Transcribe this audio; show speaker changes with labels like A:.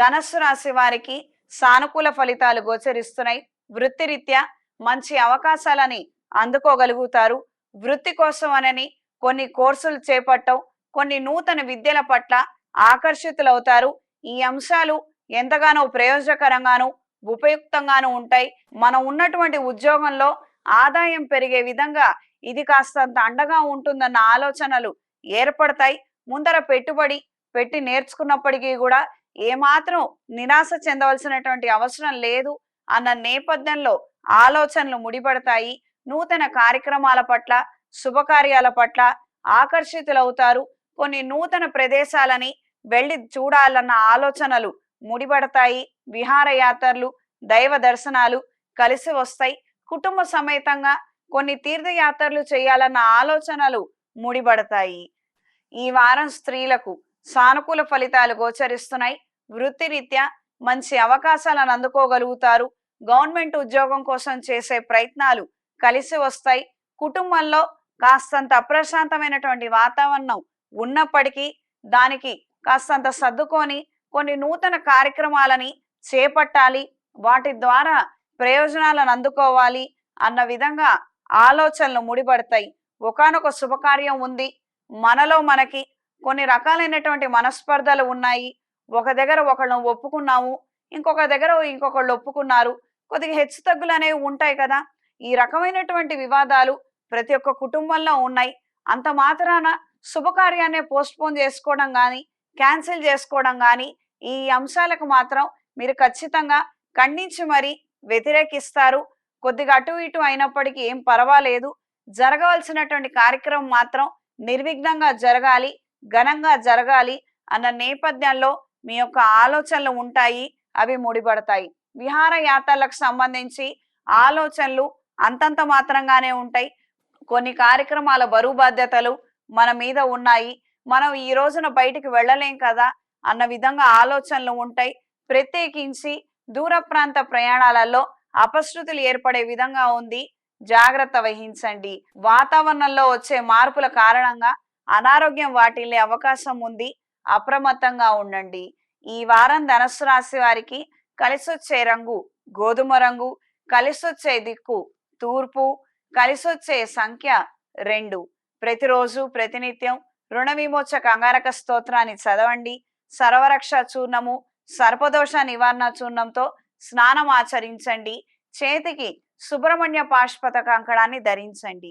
A: ధనస్సు రాశి వారికి సానుకూల ఫలితాలు గోచరిస్తున్నాయి. వృత్తిరీత్యా మంచి అవకాశాలని అందుకోగలుగుతారు. వృత్తి కోసం అనని కొన్ని కోర్సులు చేపట్టం కొన్ని నూతన విద్యల పట్ల ఆకర్షితులవుతారు. ఈ అంశాలు ఎంతగానో ప్రయోజనకరంగాను ఉపయుక్తంగాను ఉంటాయి. మనం ఉన్నటువంటి ఉద్యోగంలో ఆదాయం పెరిగే విధంగా ఇది కాస్తంత అండగా ఉంటుందన్న ఆలోచనలు ఏర్పడతాయి. ముందర పెట్టుబడి పెట్టి నేర్చుకున్నప్పటికీ కూడా ఏమాత్రం నిరాశ చెందవలసినటువంటి అవసరం లేదు అన్న నేపథ్యంలో ఆలోచనలు ముడిపడతాయి. నూతన కార్యక్రమాల పట్ల శుభకార్యాల పట్ల ఆకర్షితులవుతారు. కొన్ని నూతన ప్రదేశాలని వెళ్ళి చూడాలన్న ఆలోచనలు ముడిపడతాయి. విహారయాత్రలు దైవ దర్శనాలు కలిసి వస్తాయి. కుటుంబ సమేతంగా కొన్ని తీర్థయాత్రలు చేయాలన్న ఆలోచనలు ముడిపడతాయి. ఈ వారం స్త్రీలకు సానుకూల ఫలితాలు గోచరిస్తున్నాయి. వృత్తిరీత్యా మంచి అవకాశాలను అందుకోగలుగుతారు. గవర్నమెంట్ ఉద్యోగం కోసం చేసే ప్రయత్నాలు కలిసి వస్తాయి. కుటుంబంలో కాస్తంత అప్రశాంతమైనటువంటి వాతావరణం ఉన్నప్పటికీ దానికి కాస్తంత సర్దుకొని కొన్ని నూతన కార్యక్రమాలని చేపట్టాలి. వాటి ద్వారా ప్రయోజనాలను అందుకోవాలి అన్న విధంగా ఆలోచనలు ముడిపడతాయి. ఒకనొక శుభకార్యం ఉంది. మనలో మనకి కొన్ని రకాలైనటువంటి మనస్పర్ధలు ఉన్నాయి. ఒక దగ్గర ఒకళ్ళని ఒప్పుకున్నాము. ఇంకొక దగ్గర ఇంకొకళ్ళు ఒప్పుకున్నారు. కొద్దిగా హెచ్చు తగ్గులు అనేవి ఉంటాయి కదా. ఈ రకమైనటువంటి వివాదాలు ప్రతి ఒక్క కుటుంబంలో ఉన్నాయి. అంత మాత్రాన శుభకార్యాన్ని పోస్ట్పోన్ చేసుకోవడం కానీ క్యాన్సిల్ చేసుకోవడం కానీ ఈ అంశాలకు మాత్రం మీరు ఖచ్చితంగా ఖండించి మరి వ్యతిరేకిస్తారు. కొద్దిగా అటు ఇటు అయినప్పటికీ ఏం పర్వాలేదు. జరగవలసినటువంటి కార్యక్రమం మాత్రం నిర్విఘ్నంగా జరగాలి. ఘనంగా జరగాలి అన్న నేపథ్యంలో మీ యొక్క ఆలోచనలు ఉంటాయి అవి ముడిపడతాయి. విహారయాత్రలకు సంబంధించి ఆలోచనలు అంతంత మాత్రంగానే ఉంటాయి. కొన్ని కార్యక్రమాల బరువు బాధ్యతలు మన మీద ఉన్నాయి. మనం ఈ రోజున బయటికి వెళ్ళలేం కదా అన్న విధంగా ఆలోచనలు ఉంటాయి. ప్రత్యేకించి దూర ప్రాంత ప్రయాణాలలో అపశృతులు ఏర్పడే విధంగా ఉంది. జాగ్రత్త వహించండి. వాతావరణంలో వచ్చే మార్పుల కారణంగా అనారోగ్యం వాటిల్లే అవకాశం ఉంది. అప్రమత్తంగా ఉండండి. ఈ వారం ధనస్సు రాశి వారికి కలిసొచ్చే రంగు గోధుమ రంగు కలిసొచ్చే దిక్కు తూర్పు కలిసొచ్చే సంఖ్య రెండు. ప్రతిరోజు ప్రతినిత్యం రుణ విమోచక అంగారక స్తోత్రాన్ని చదవండి. సర్వరక్ష చూర్ణము సర్పదోష నివారణ చూర్ణంతో స్నానం ఆచరించండి. చేతికి సుబ్రహ్మణ్య పాష్పత కంకణాన్ని ధరించండి.